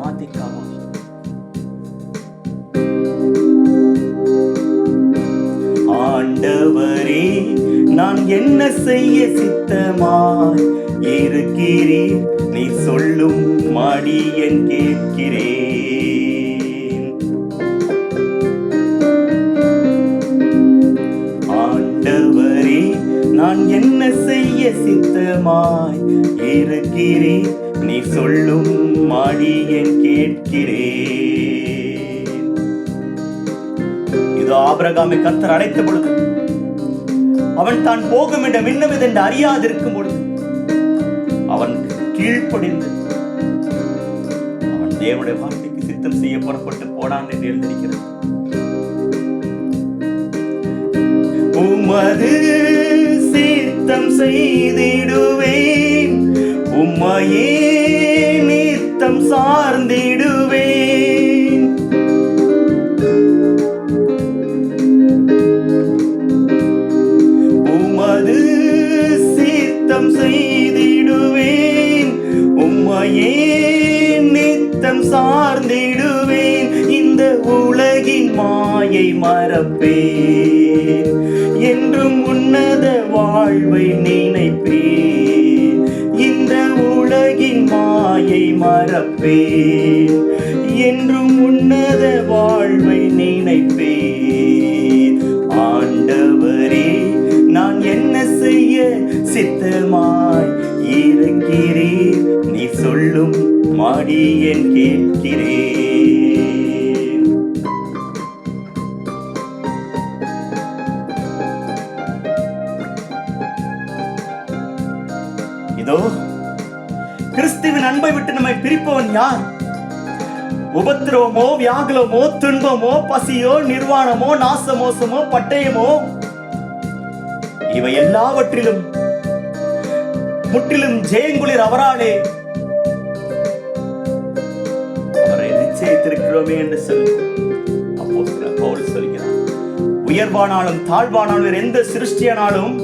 மாத்திக்காமா ஆண்டவரே நான் என்ன செய்ய சித்தமாய் இருக்கிறீர்? நீ சொல்லும் மடியன் கேட்கிறேன். ஆண்டவரே நான் என்ன செய்ய சித்தமாய் இருக்கிறேன் சொல்லும் மடியன் கேட்கிறேன். இது ஆபிரகாமை கத்தர் அழைத்த பொழுது அவன் தான் போகும் இடம் என்னவென்று அறியாதிருக்கும் பொழுது அவன் கீழ்ப்படிந்து அவன் தேவனுடைய வார்த்தைக்கு சித்தம் செய்ய புறப்பட்டு போனான் என்று எழுந்திருக்கிறது. உமது சித்தம் செய்திடுவேன் உம்மையே நித்தம் சார்ந்திடுவேன். உமது சித்தம் செய்திடுவேன். உம்மையே நித்தம் சார்ந்திடுவேன். இந்த உலகின் மாயை மறப்பேன். என்றும் உன்னத வாழ்வை நினைப்பேன். மறப்பேன். என்றும் உன்னத வாழ்வை நினைப்பேன். ஆண்டவரே நான் என்ன செய்ய சித்தமாய் இருக்கிறேன் நீ சொல்லும் மடியன் கேட்கிறேன். இதோ கிறிஸ்துவின் அன்பை விட்டு நம்மை பிரிப்பவன் யார்? உபத்திரவமோ வியாகுலமோ துன்பமோ பசியோ நிர்வாணமோ நாசமோசமோ பட்டயமோ இவை எல்லாவற்றிலும் முற்றிலும் ஜெயங்குளிர் அவராலே அவரை நிச்சயித்திருக்கிறோமே என்று சொல்லி அப்போ பவுல் சொல்கிறார். உயர்வானாலும் தாழ்வானாலும் எந்த சிருஷ்டியானாலும்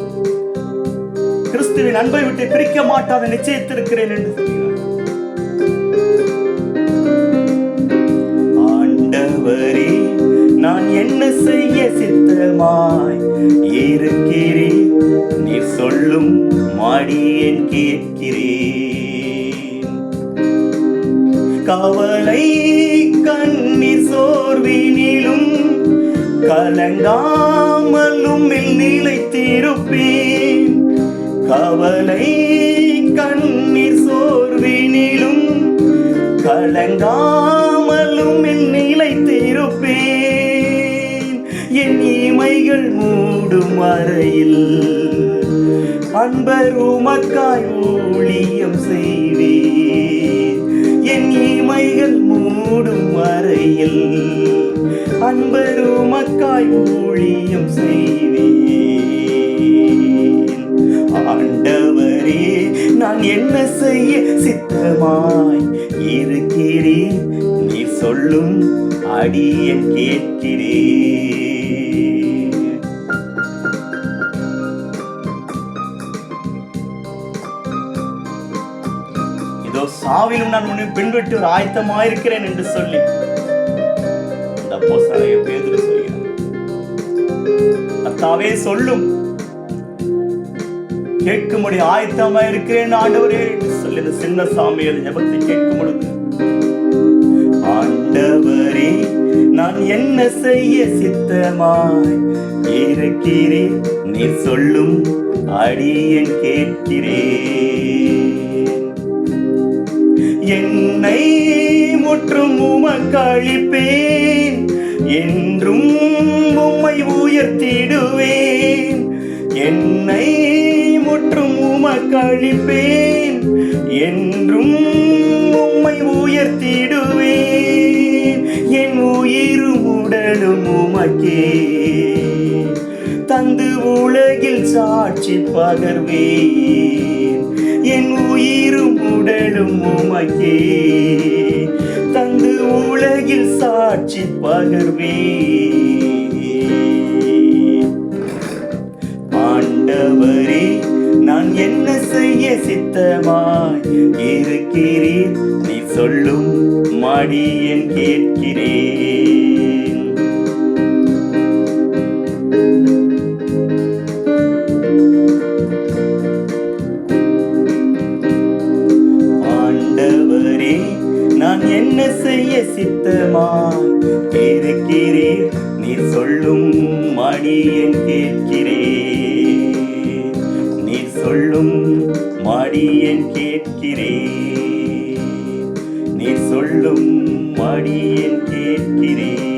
கிறிஸ்துவின் அன்பை விட்டு பிரிக்க மாட்டாத நிச்சயித்திருக்கிறேன் என்று சொல்லி செய்ய சித்தமாய் இருக்கிறேன் நீ சொல்லும் மாடியேன் கேட்கிறேன். கவலை கண்ணீர் சோர்வினிலும் கலங்காமலும் நிலைத்திருப்பேன். கவலை கண்ணீர் சோர்வினிலும் கலங்காமலும் நிலைத்திருப்பேன். என் இமைகள் மூடும் அறையில் அன்பர் உமக்காய் ஊழியம் செய்வே என் இமைகள் மூடும் அறையில் அன்பர் உமக்காய் ஊழியம் செய்வே ஆண்டவரே நான் என்ன செய்ய சித்தமாய் இருக்கிறேன்? நீ சொல்லும் அடியன் கேட்கிறேன். இதோ சாவிலும் நான் உன்னை பின்பற்றி ஒரு ஆயத்தமாயிருக்கிறேன் என்று சொல்லி அந்த அப்போஸ்தலனாகிய பேதுரு சொல்கிறார். கர்த்தாவே சொல்லும். கேட்கும்படி ஆயத்தமா இருக்கிறேன் ஆண்டவரே என்று சொல்லி இந்த சின்ன சாமியல் ஜபத்தை கேட்கும் பொழுது ஆண்டவரே நான் என்ன செய்ய சித்தமாய் இருக்கிறேன்? நீ சொல்லும் அடியன் கேட்கிறேன். என்னை முற்றும் உமக்களிப்பேன் என்றும் உம்மை உயர்த்திடுவேன். என்னை முற்றும் உமக்களிப்பேன் என்றும் உம்மை உயர்த்திடுவேன். என் உயிரும் உடலும் உமக்கே தந்து உலகில் சாட்சி பகர்வேன் என் உயிரும் உடலும் உமக்கே. தந்து உலகில் சாட்சி பகர்வே. ஆண்டவரே நான் என்ன செய்ய சித்தமாய் இருக்கிறேன்? நீ சொல்லும் மடியன் கேட்கிறேன். நான் செய்ய சித்தமாய் இருக்கிறேன் நீ சொல்லும் மடியன் கேட்கிறேன் நீ சொல்லும் மடியன் கேட்கிறேன் நீ சொல்லும் மடியன் கேட்கிறேன்